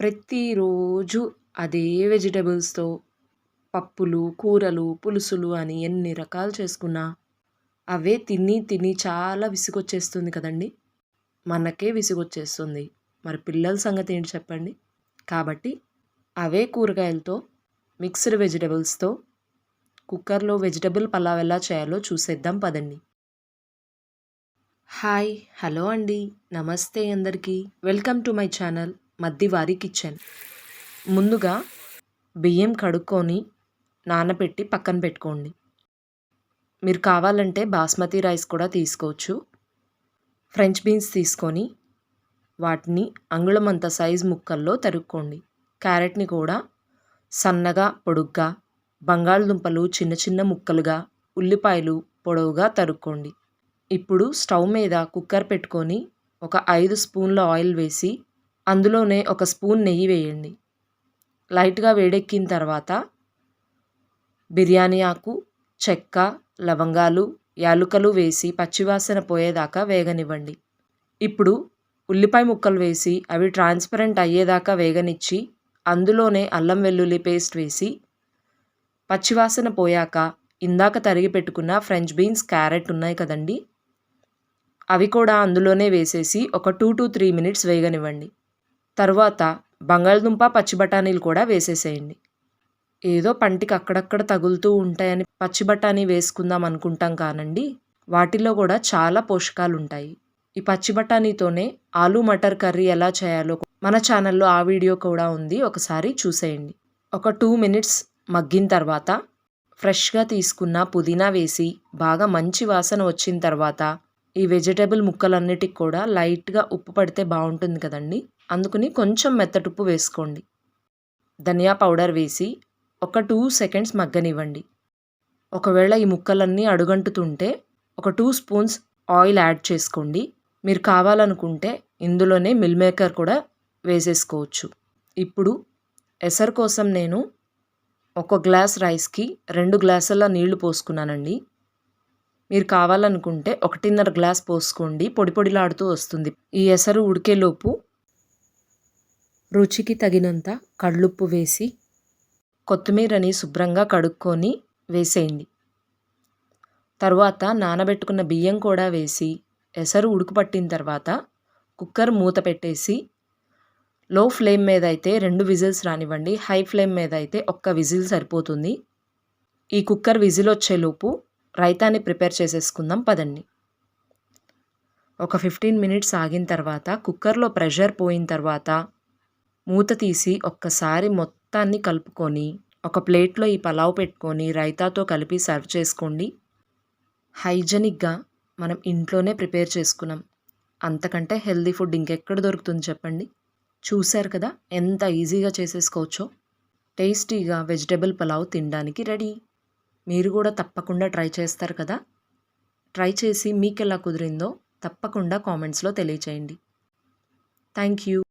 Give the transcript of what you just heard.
ప్రతిరోజు అదే వెజిటబుల్స్తో పప్పులు కూరలు పులుసులు అని ఎన్ని రకాలు చేసుకున్నా అవే తిని తిని చాలా విసుగొచ్చేస్తుంది కదండి. మనకే విసుగొచ్చేస్తుంది. మరి పిల్లల సంగతి ఏంటి చెప్పండి? కాబట్టి అవే కూరగాయలతో మిక్స్డ్ వెజిటబుల్స్తో కుక్కర్లో వెజిటబుల్ పలావ్ ఎలా చేయాలో చూసేద్దాం పదండి. హాయ్ హలో అండి. నమస్తే అందరికీ. Welcome to my channel. Maddivari kitchen ముందుగా బియ్యం కడుక్కొని నానబెట్టి పక్కన పెట్టుకోండి. మీరు కావాలంటే బాస్మతి రైస్ కూడా తీసుకోవచ్చు. ఫ్రెంచ్ బీన్స్ తీసుకొని వాటిని అంగుళమంత సైజ్ ముక్కల్లో తరుక్కోండి. క్యారెట్ని కూడా సన్నగా పొడుగ్గా బంగాళదుంపలు చిన్న చిన్న ముక్కలుగా ఉల్లిపాయలు పొడవుగా తరుక్కోండి. ఇప్పుడు స్టవ్ మీద కుక్కర్ పెట్టుకొని ఒక ఐదు స్పూన్ల ఆయిల్ వేసి అందులోనే ఒక స్పూన్ నెయ్యి వేయండి. లైట్గా వేడెక్కిన తర్వాత బిర్యానీ ఆకు చెక్క లవంగాలు యాలుకలు వేసి పచ్చివాసన పోయేదాకా వేగనివ్వండి. ఇప్పుడు ఉల్లిపాయ ముక్కలు వేసి అవి ట్రాన్స్పరెంట్ అయ్యేదాకా వేగనిచ్చి అందులోనే అల్లం వెల్లుల్లి పేస్ట్ వేసి పచ్చివాసన పోయాక ఇందాక తరిగి పెట్టుకున్న ఫ్రెంచ్ బీన్స్ క్యారెట్ ఉన్నాయి కదండి అవి కూడా అందులోనే వేసేసి ఒక టూ టు త్రీ మినిట్స్ వేగనివ్వండి. తర్వాత బంగాళదుంప పచ్చి బఠానీలు కూడా వేసేసేయండి. ఏదో పంటికి అక్కడక్కడ తగులుతూ ఉంటాయని పచ్చి బఠానీ వేసుకుందాం అనుకుంటాం కానండి వాటిలో కూడా చాలా పోషకాలు ఉంటాయి ఈ పచ్చి బఠానీతోనే ఆలు మటర్ కర్రీ ఎలా చేయాలో మన ఛానల్లో ఆ వీడియో కూడా ఉంది ఒకసారి చూసేయండి. ఒక టూ మినిట్స్ మగ్గిన తర్వాత ఫ్రెష్గా తీసుకున్న పుదీనా వేసి బాగా మంచి వాసన వచ్చిన తర్వాత ఈ వెజిటేబుల్ ముక్కలన్నిటికి కూడా లైట్గా ఉప్పు పడితే బాగుంటుంది కదండి. అందుకని కొంచెం మెత్తటుప్పు వేసుకోండి. ధనియా పౌడర్ వేసి ఒక టూ సెకండ్స్ మగ్గనివ్వండి. ఒకవేళ ఈ ముక్కలన్నీ అడుగంటుతుంటే ఒక టూ స్పూన్స్ ఆయిల్ యాడ్ చేసుకోండి. మీరు కావాలనుకుంటే ఇందులోనే మిల్ మేకర్ కూడా వేసేసుకోవచ్చు. ఇప్పుడు ఎసరు కోసం నేను ఒక గ్లాస్ రైస్కి రెండు గ్లాసుల నీళ్ళు పోసుకున్నానండి. మీరు కావాలనుకుంటే ఒకటిన్నర గ్లాస్ పోసుకోండి. పొడి పొడిలాడుతూ వస్తుంది. ఈ ఎసరు ఉడికేలోపు రుచికి తగినంత కళ్ళుప్పు వేసి కొత్తిమీరని శుభ్రంగా కడుక్కొని వేసేయండి. తరువాత నానబెట్టుకున్న బియ్యం కూడా వేసి ఎసరు ఉడుకుపట్టిన తర్వాత కుక్కర్ మూత పెట్టేసి లో ఫ్లేమ్ మీద అయితే రెండు విజిల్స్ రానివ్వండి. హై ఫ్లేమ్ మీద అయితే ఒక్క విజిల్ సరిపోతుంది. ఈ కుక్కర్ విజిల్ వచ్చేలోపు రైతాని ప్రిపేర్ చేసేసుకుందాం పదండి. ఒక ఫిఫ్టీన్ మినిట్స్ ఆగిన తర్వాత కుక్కర్లో ప్రెషర్ పోయిన తర్వాత మూత తీసి ఒక్కసారి మొత్తాన్ని కలుపుకొని ఒక ప్లేట్లో ఈ పలావ్ పెట్టుకొని రైతాతో కలిపి సర్వ్ చేసుకోండి. హైజెనిక్గా మనం ఇంట్లోనే ప్రిపేర్ చేసుకున్నాం. అంతకంటే హెల్దీ ఫుడ్ ఇంకెక్కడ దొరుకుతుంది చెప్పండి? చూశారు కదా ఎంత ఈజీగా చేసేసుకోవచ్చో? టేస్టీగా వెజిటేబుల్ పలావ్ తినడానికి రెడీ. మీరు కూడా తప్పకుండా ట్రై చేస్తారు కదా? ట్రై చేసి మీకు ఎలా కుదిరిందో తప్పకుండా కామెంట్స్లో తెలియచేయండి. Thank you.